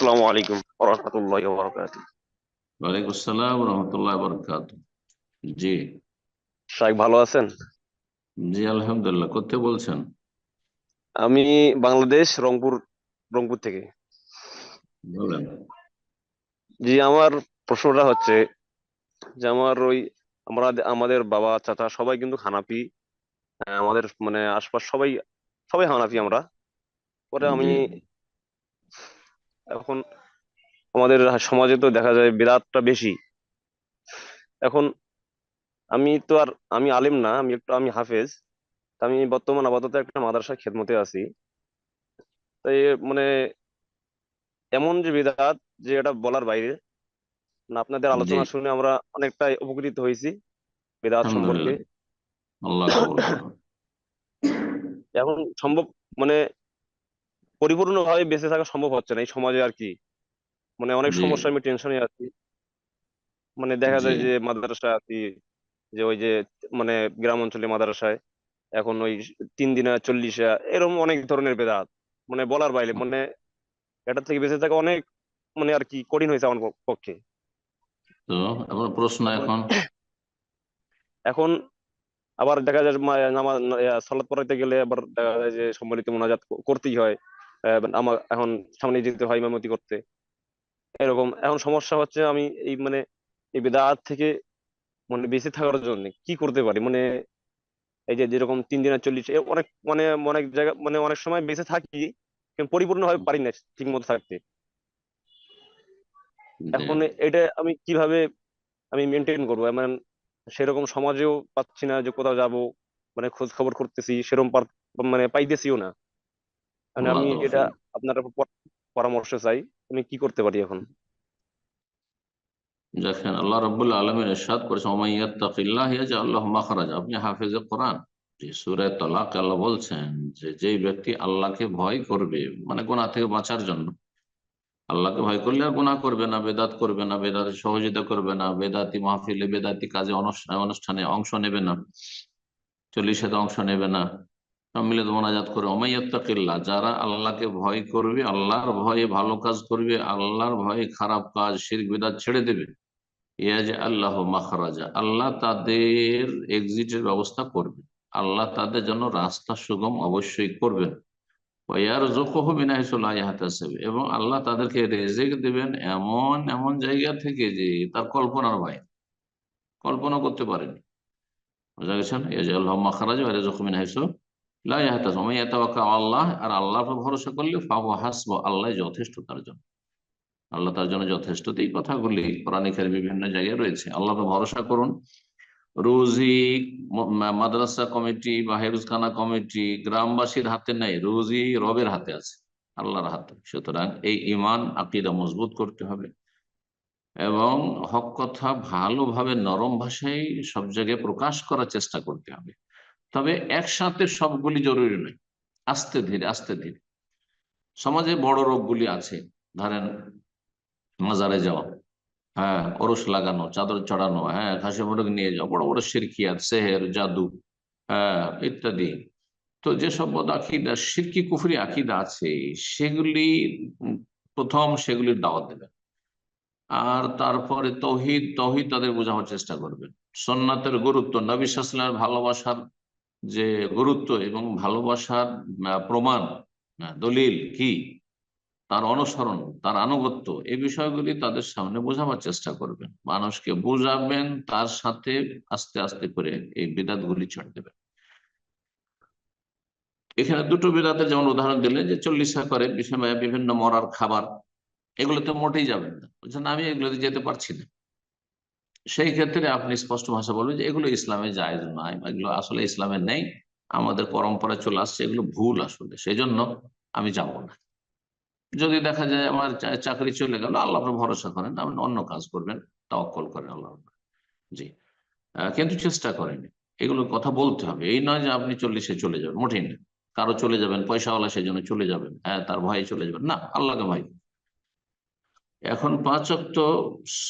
আসসালামু আলাইকুম ওরহমতুল্লাহ বরকাত ওয়ালাইকুম আসসালাম রহমতুল্লাহ বরকাত জি ভালো আছেন? জি আলহামদুলিল্লাহ। বলছেন? আমি বাংলাদেশ রংপুর রংপুর থেকে। বলেন। জি আমার প্রশ্নটা হচ্ছে যে আমার ওই আমরা আমাদের বাবা চাচা সবাই কিন্তু হানাফি। আহ, আমাদের মানে আশপাশ সবাই সবাই হানাফি আমরা। পরে আমি এখন আমাদের সমাজে তো দেখা যায় বিরাটটা বেশি। এখন আমি তো আর আমি আলিম না আমি একটু আমি হাফেজ। তা আমি বর্তমান আপাতত একটা মাদ্রাসার খেদমতে আছি। তাই মানে এমন যে বিদআত যে এটা বলার বাইরে। না আপনাদের আলোচনা শুনে আমরা অনেকটাই উপকৃত হয়েছি বিদআত সম্পর্কে। এখন সম্ভব মানে পরিপূর্ণভাবে বেঁচে থাকা সম্ভব হচ্ছে না এই সমাজে আর কি। মানে অনেক সমস্যা আমি টেনশনে আছি। মানে দেখা যায় যে মাদ্রাসায় আছি যে ওই যে মানে গ্রাম অঞ্চলে মাদ্রাসায় এখন ওই তিন দিনা চল্লিশা এরকম অনেক ধরনের বেদাত। মানে বলার বাইরে মানে এটা থেকে বেঁচে থাকা অনেক মানে আর কি কঠিন হয়েছে আমার পক্ষে। তো এখন প্রশ্ন এখন? এখন আবার দেখা যায় নামাজ সালাত পড়াইতে গেলে আবার দেখা যায় যে সম্মিলিত মোনাজাত করতেই হয়। আমার এখন সামনে যেতে হয় ইমামতি করতে। এরকম এখন সমস্যা হচ্ছে আমি এই মানে এই বেদাত থেকে মানে বেঁচে থাকার জন্য কি করতে পারি? মানে এই যে যেরকম তিন দিন আর চল্লিশ অনেক মানে অনেক জায়গা মানে অনেক সময় বেঁচে থাকি কিন্তু পরিপূর্ণভাবে পারি না ঠিক মতো থাকতে এখন এটা আমি কীভাবে আমি মেনটেন করব? মানে সেরকম সমাজেও পাচ্ছি না যে কোথাও যাব মানে খোঁজ খবর করতেছি সেরকম পার- মানে পাইতেছিও না। মানে আমি এটা আপনার পরামর্শ চাই আমি কি করতে পারি এখন? দেখেন আল্লাহ রাব্বুল আলামিন ইরশাদ করেছেন ইয়াত্তাকিল্লাহ ইয়াজআল মাখরাজা। আপনি হাফেজে কোরআন যে সূরা তালাক আল্লাহ বলছেন যে যেই ব্যক্তি আল্লাহকে ভয় করবে মানে গুনাহ থেকে বাঁচার জন্য আল্লাহকে ভয় করলে আর গুনাহ করবে না বেদাত করবে না বেদাতে সহযোগিতা করবে না বেদাতি মাহফিলে বেদাতি কাজে অনুষ্ঠানে অনুষ্ঠানে অংশ নেবে না চল্লিশাতে অংশ নেবে না সম্মিলিত মোনাজাত করে, ওমাইয়াত্তাকিল্লাহ, যারা আল্লাহকে ভয় করবে, আল্লাহর ভয়ে ভালো কাজ করবে, আল্লাহর ভয়ে খারাপ কাজ শির বিদাত ছেড়ে দেবে। ইয়াজ আল্লাহ মাখরাজা, আল্লাহ তাদের এক্সিটের ব্যবস্থা করবে। আল্লাহ তাদের জন্য রাস্তা সুগম অবশ্যই করবেন। ওয়ার জোকহবিনাহিসুল্লাহাতাসেব এবং আল্লাহ তাদেরকে রেজেক দেবেন এমন এমন জায়গা থেকে যে তার কল্পনার বাইরে কল্পনা করতে পারেনি। বুঝা গেছেন? ইয়াজ আল্লাহ মাখরাজ ওয়ার জোকমিনাহিসু আল্লাহ আর আল্লাহ ভরসা করলে ফাহু হাসব আল্লাহ যথেষ্ট তার জন্য। আল্লাহ তার জন্য যথেষ্ট। এই কথাগুলি কোরআনিকের বিভিন্ন জায়গায় রয়েছে। আল্লাহ ভরসা করুন। রুজি মাদ্রাসা কমিটি বা হেরুজখানা কমিটি গ্রামবাসীর হাতে নেই, রুজি রবের হাতে আছে, আল্লাহর হাতে। সুতরাং এই ইমান আকিদা মজবুত করতে হবে। এবং হক কথা ভালোভাবে নরম ভাষায় সব জায়গায় প্রকাশ করার চেষ্টা করতে হবে। তবে একসাথে সবগুলি জরুরি নয়। আস্তে ধীরে আস্তে ধীরে। সমাজে বড় রোগগুলি আছে। ধরেন মাজারে যাওয়া হ্যাঁ ওরস লাগানো, চাদর চড়ানো হ্যাঁ ঘাসে মোরগ নিয়ে যাওয়া, বড় বড় সিরকিয়াত সেহের, জাদু হ্যাঁ ইত্যাদি। তো যেসব আকিদা, সিরকি, কুফরি আকিদা আছে, সেগুলি প্রথম সেগুলির দাওয়াত দেবেন। আর তারপরে তৌহিদ তৌহিদ তাদের বোঝানোর চেষ্টা করবেন। সোননাথের গুরুত্ব, নবী ভালোবাসার যে গুরুত্ব এবং ভালোবাসার প্রমাণ দলিল কি? তার অনুসরণ, তার আনুগত্য, এই বিষয়গুলি তাদের সামনে বোঝাবার চেষ্টা করবেন। মানুষকে বোঝাবেন, তার সাথে আস্তে আস্তে করে এই বিদাতগুলি ছেড়ে দেবেন। এখানে দুটো বিদাতের যেমন উদাহরণ দিলেন যে চল্লিশা করে বিভিন্ন মরার খাবার, এগুলোতে মোটেই যাবেন না। বলছেন আমি এগুলোতে যেতে পারছি না। সেই ক্ষেত্রে আপনি স্পষ্ট ভাষা বলবেন যে এগুলো ইসলামে জায়েজ নয় বা এগুলো আসলে ইসলামে নেই। আমাদের পরম্পরা চলে আসছে, এগুলো ভুল আসলে। সেই জন্য আমি যাব না। যদি দেখা যায় আমার চাকরি চলে গেল, আল্লাহ ভরসা করেন, আপনি অন্য কাজ করবেন, তাওয়াক্কল করেন আল্লাহ জি। কিন্তু চেষ্টা করেন। এগুলো কথা বলতে হবে। এই নয় যে আপনি চল্লিশে চলে যাবেন, মোটেই না। কারও চলে যাবেন, পয়সাওয়ালা সেই জন্য চলে যাবেন। হ্যাঁ তার ভয়ে চলে যাবেন। না, আল্লাহকে ভয় এখন পাঁচ অক্ট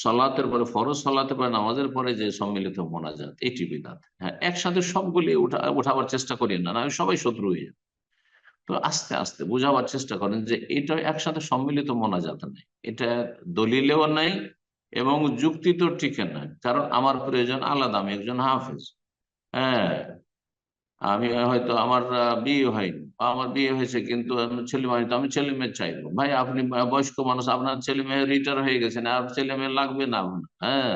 সালাতের পরে, ফরজ সালাতের পরে, নামাজের পরে যে সম্মিলিত মোনাজাত এটি বিদাত হ্যাঁ একসাথে সবগুলি উঠা, উঠাবার চেষ্টা করি না না সবাই শত্রু হয়ে যাবে তো আস্তে আস্তে বোঝাবার চেষ্টা করেন যে এটা একসাথে সম্মিলিত মোনাজাত নেই। এটা দলিলেও নাই এবং যুক্তি তো টিকে নাই, কারণ আমার প্রয়োজন আলাদা, আমি একজন হাফেজ। হ্যাঁ আমি হয়তো আমার বিয়ে হয়নি। আমার বিয়ে হয়েছে, কিন্তু ছেলে মেয়ে তো আমি ছেলে মেয়ে চাইব। ভাই, আপনি বয়স্ক মানুষ, আপনার ছেলে মেয়ে রিটায়ার হয়ে গেছেন আর ছেলে মেয়ে লাগবে না হ্যাঁ?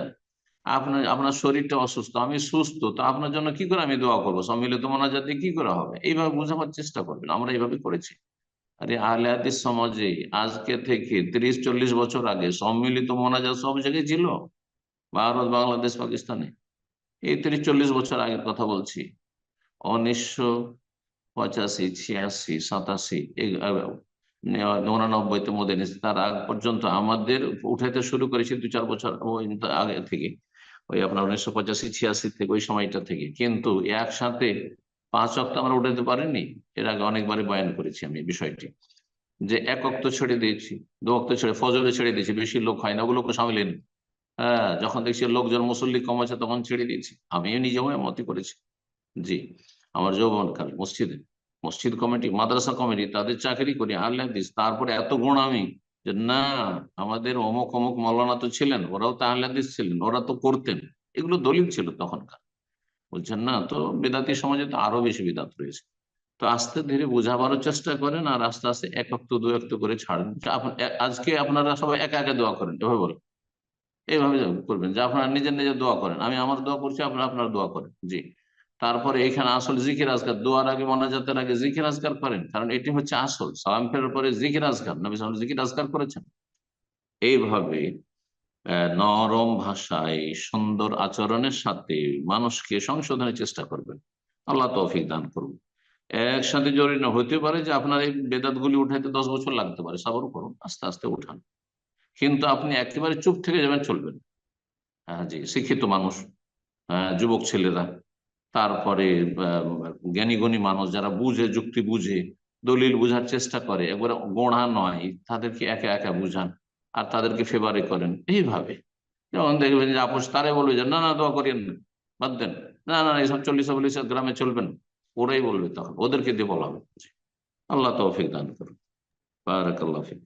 আপনার আপনার শরীরটা অসুস্থ, আমি সুস্থ, তো আপনার জন্য কি করে আমি দোয়া করব? সম্মিলিত মোনাজাতে কি করে হবে? এইভাবে বোঝাবার চেষ্টা করবেন, আমরা এইভাবে করেছি। আরে আহলে সমাজে আজকে থেকে তিরিশ, চল্লিশ বছর আগে সম্মিলিত মোনাজাত সব জায়গায় ছিল, ভারত, বাংলাদেশ, পাকিস্তানে। এই তিরিশ, চল্লিশ বছর আগের কথা বলছি। উনিশশো পঁচাশি, ছিয়াশি, সাতাশি উনানব্বইতে মধ্যে তার আগ পর্যন্ত আমাদের উঠাইতে শুরু করেছি দু চার বছর আগে থেকে। ওই আপনার উনিশশো পঁচাশি, ছিয়াশি থেকে ওই সময়টা থেকে। কিন্তু একসাথে পাঁচ অক্ট আমরা উঠাতে পারিনি। এর আগে অনেকবারই বয়ান করেছি আমি বিষয়টি। যে এক অক্ত ছেড়ে দিয়েছি, দু অক্ত ছেড়ে ফজলে ছেড়ে দিয়েছি, বেশি লোক হয় না ওগুলোকে সামিল হ্যাঁ যখন দেখছি লোকজন মুসল্লি কম আছে তখন ছেড়ে দিয়েছি। আমিও নিজেও মতি করেছি। জি। আমার যৌবনকাল মসজিদে। মসজিদ কমিটি, মাদ্রাসা কমিটি, তাদের চাকরি করি, আল্লাহ দিস তারপরে এত গুণ আমি যে, না, আমাদের অমুক অমুক মৌলানা তো ছিলেন, ওরাও তো আহ্লাদিস ছিলেন, ওরা তো করতেন। এগুলো দলিল ছিল তখনকার। বলছেন, না, তো বেদাতি সমাজে তো আরও বেশি বিদাত রয়েছে। তো আস্তে ধীরে বোঝাবারও চেষ্টা করেন, আর আস্তে আস্তে এক অক্ত, দু অক্ত করে ছাড়েন। আজকে আপনারা সবাই একা একা দোয়া করেন, এভাবে বলেন। এইভাবে করবেন, যে আপনারা নিজের নিজের দোয়া করেন। আমি আমার দোয়া করছি, আপনারা আপনার দোয়া করেন। জি। তারপরে এখানে আসল জিকির আজকার দোয়ার আগে মোনাজাতের আগে জিকির আজকার করেন কারণ এটি হচ্ছে আসল। সালাম ফেরার পরে জিকির আজকার নবী সালাম জিকির আজকার করেছেন। এইভাবে নরম ভাষায় সুন্দর আচরণের সাথে মানুষকে সংশোধনের চেষ্টা করবেন। আল্লাহ তৌফিক দান করুন। একসাথে না হতে পারে যে আপনার এই বেদাত গুলি উঠাইতে দশ বছর লাগতে পারে সাবর করুন আস্তে আস্তে উঠান। কিন্তু আপনি একেবারে চুপ থেকে যাবেন চলবেন হ্যাঁ জি শিক্ষিত মানুষ আহ, যুবক ছেলেরা তারপরে আহ, জ্ঞানী গুণী মানুষ যারা বুঝে যুক্তি বুঝে দলিল বুঝার চেষ্টা করে একবারে গোড়া নয় তাদেরকে একা একা বুঝান আর তাদেরকে ফেভারে করেন। এইভাবে। যেমন দেখবেন যে আপোষ তারে বলবে যে না না দোয়া করিয়েন না বাদ দেন। না না এইসব চল্লিশ চল্লিশ গ্রামে চলবেন ওরাই বলবে তখন। ওদেরকে দিয়ে বলা হবে আল্লাহ তৌফিক দান করুন। বারাকাল্লাহ ফিক।